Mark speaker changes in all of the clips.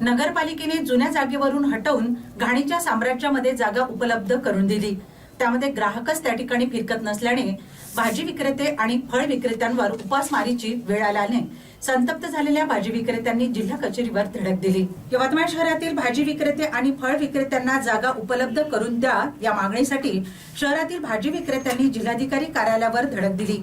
Speaker 1: नगरपालिकेने जुन्या जागेवरून हटवून घाणीच्या साम्राज्यामध्ये जागा उपलब्ध करून दिली. त्यामध्ये ग्राहकच त्या ठिकाणी फिरकत नसल्याने भाजी विक्रेते आणि फळ विक्रेत्यांवर उपासमारीची वेळ आल्याने संतप्त झालेल्या भाजी विक्रेत्यांनी जिल्हा कचेरीवर धडक दिली. यवतमाळ शहरातील भाजी विक्रेते आणि फळ विक्रेत्यांना जागा उपलब्ध करून द्या या मागणीसाठी शहरातील भाजी विक्रेत्यांनी जिल्हाधिकारी कार्यालयावर धडक दिली.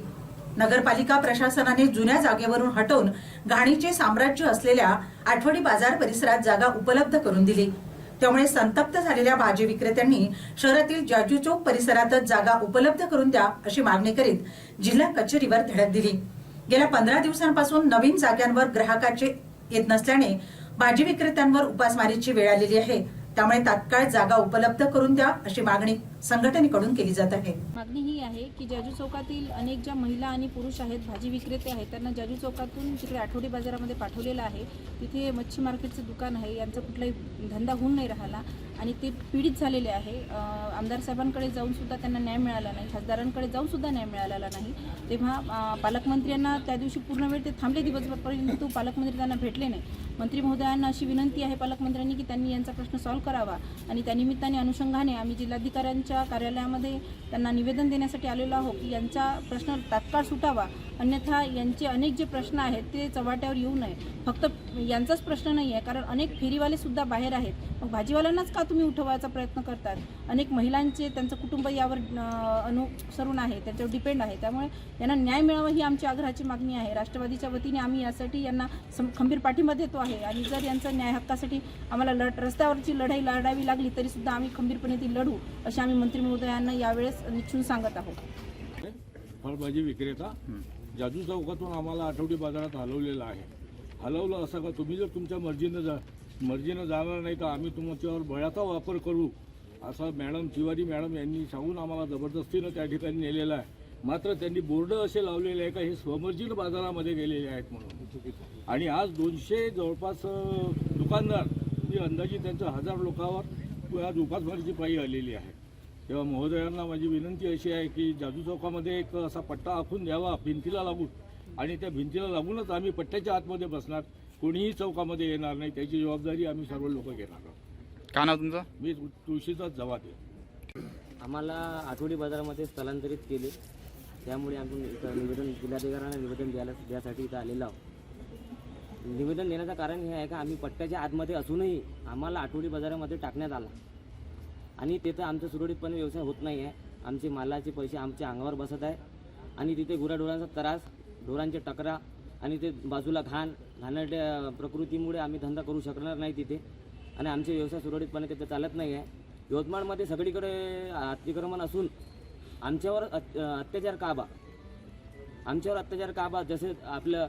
Speaker 1: नगरपालिका प्रशासनाने जुन्या जागेवरून हटवून घाणीचे साम्राज्य असलेल्या आठवडी बाजार परिसरात जागा उपलब्ध करून दिली. त्यामुळे संतप्त झालेल्या भाजी विक्रेत्यांनी शहरातील जाजू चौक परिसरातच जागा उपलब्ध करून द्या अशी मागणी करीत जिल्हा कचेरीवर धडक दिली. गेल्या पंधरा दिवसांपासून नवीन जाग्यांवर ग्राहकाचे येत नसल्याने भाजी विक्रेत्यांवर उपासमारीची वेळ आलेली आहे. त्यामुळे तात्काळ जागा उपलब्ध करून द्या अशी मागणी संघटनेकडून केली जात आहे.
Speaker 2: मागणी ही आहे की जाजू चौकातील अनेक ज्या महिला आणि पुरुष आहेत भाजी विक्रेते आहेत त्यांना जाजू चौकातून तिकडे आठवडी बाजारामध्ये पाठवलेलं आहे तिथे मच्छी मार्केटचं दुकान आहे यांचा कुठलाही धंदा होऊन नाही राहिला आणि ते पीडित झालेले आहे. आमदार साहेबांकडे जाऊनसुद्धा त्यांना न्याय मिळाला नाही खासदारांकडे जाऊनसुद्धा न्याय मिळालेला नाही. तेव्हा पालकमंत्र्यांना त्या दिवशी पूर्ण वेळ ते थांबले दिवसभर परंतु पालकमंत्री त्यांना भेटले नाही. मंत्री महोदयांना अशी विनंती आहे पालकमंत्र्यांनी की त्यांनी यांचा प्रश्न सॉल्व्ह करावा आणि त्या निमित्ताने अनुषंगाने आम्ही जिल्हाधिकाऱ्यांच्या कार्यालयामध्ये त्यांना निवेदन देण्यासाठी आलेलो आहोत की यांचा प्रश्न तात्काळ सुटावा. अन्यथा यांचे अनेक जे प्रश्न आहेत ते चव्हाट्यावर येऊ नये. फक्त यांचाच प्रश्न नाही आहे कारण अनेक फेरीवालेसुद्धा बाहेर आहेत. मग भाजीवाल्यांनाच का तुम्ही उठवायचा प्रयत्न करतात? अनेक महिलांचे त्यांचं कुटुंब यावर अनुसरून आहे त्यांच्यावर डिपेंड आहे. त्यामुळे यांना न्याय मिळावा ही आमची आग्रहाची मागणी आहे. राष्ट्रवादीच्या वतीने आम्ही यासाठी यांना खंबीर पाठिंबा देतो आहे. आणि जर यांचा न्याय हक्कासाठी आम्हाला लढ रस्त्यावरची लढाई लढावी लागली तरीसुद्धा आम्ही खंबीरपणे ती लढू अशी आम्ही मंत्री महोदयांना यावेळेस निश्चित सांगत आहोत.
Speaker 3: फळभाजी विक्रेता जाजू चौकातून आम्हाला आठवडी बाजारात हलवलेलं आहे. हलवलं असं का तुम्ही जर तुमच्या मर्जीनं जा मर्जीनं जाणार नाही तर आम्ही तुमच्यावर बळाचा वापर करू असं मॅडम तिवारी मॅडम यांनी सांगून आम्हाला जबरदस्तीनं त्या ठिकाणी नेलेलं आहे. मात्र त्यांनी बोर्ड असे लावलेले आहे का हे स्वमर्जीनं बाजारामध्ये गेलेले आहेत म्हणून. आणि आज दोनशे जवळपास दुकानदार म्हणजे अंदाजे त्यांचं हजार लोकांवर आज उपासमारीची पायी आलेली आहे. तेव्हा महोदयांना माझी विनंती अशी आहे की जादू चौकामध्ये एक असा पट्टा आखून द्यावा भिंतीला लागून. आणि त्या भिंतीला लागूनच आम्ही पट्ट्याच्या आतमध्ये बसणार. कोणीही चौकामध्ये येणार नाही त्याची जबाबदारी आम्ही सर्व लोक घेणार आहोत.
Speaker 4: का नाव तुमचं?
Speaker 3: मी तुळशीचाच जवाब आहे.
Speaker 5: आम्हाला आठवडी बाजारामध्ये स्थलांतरित केले. त्यामुळे आम्ही इथं निवेदन जिल्हाधिकाऱ्यांना निवेदन द्यायला द्यासाठी इथं आलेलो आहोत. निवेदन देण्याचं कारण हे आहे का आम्ही पट्ट्याच्या आतमध्ये असूनही आम्हाला आठवडी बाजारामध्ये टाकण्यात आला. आणि तिथं आमचा सुरळीतपणे व्यवसाय होत नाही आहे. आमचे मालाचे पैसे आमच्या अंगावर बसत आहे. आणि तिथे गुराढोरांचा त्रास ढोरांचे टकरा आणि ते बाजूला घाण घाणेरड्या प्रकृतीमुळे आम्ही धंदा करू शकणार नाही तिथे. आणि आमचे व्यवसाय सुरळीतपणे तिथे चालत नाही आहे. यवतमाळमध्ये सगळीकडे अतिक्रमण असून आमच्यावर अत्याचार का बा? आमच्यावर अत्याचार का बा? जसे आपलं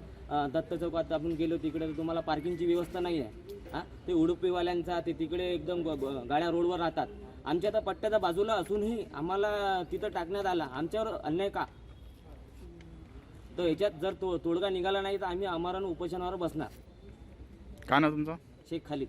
Speaker 5: दत्त चौकात आपण गेलो तिकडे तर तुम्हाला पार्किंगची व्यवस्था नाही आहे. हां? ते उडुपीवाल्यांचा ते तिकडे एकदम ग- गाड्या रोडवर राहतात. आमच्या त्या पट्ट्याच्या बाजूला असूनही आम्हाला तिथं टाकण्यात आला. आमच्यावर अन्याय का? तर याच्यात जर तो तोडगा निघाला नाही तर आम्ही आमरण उपोषणावर बसणार.
Speaker 4: का नाव तुमचं?
Speaker 5: शेख खालीद.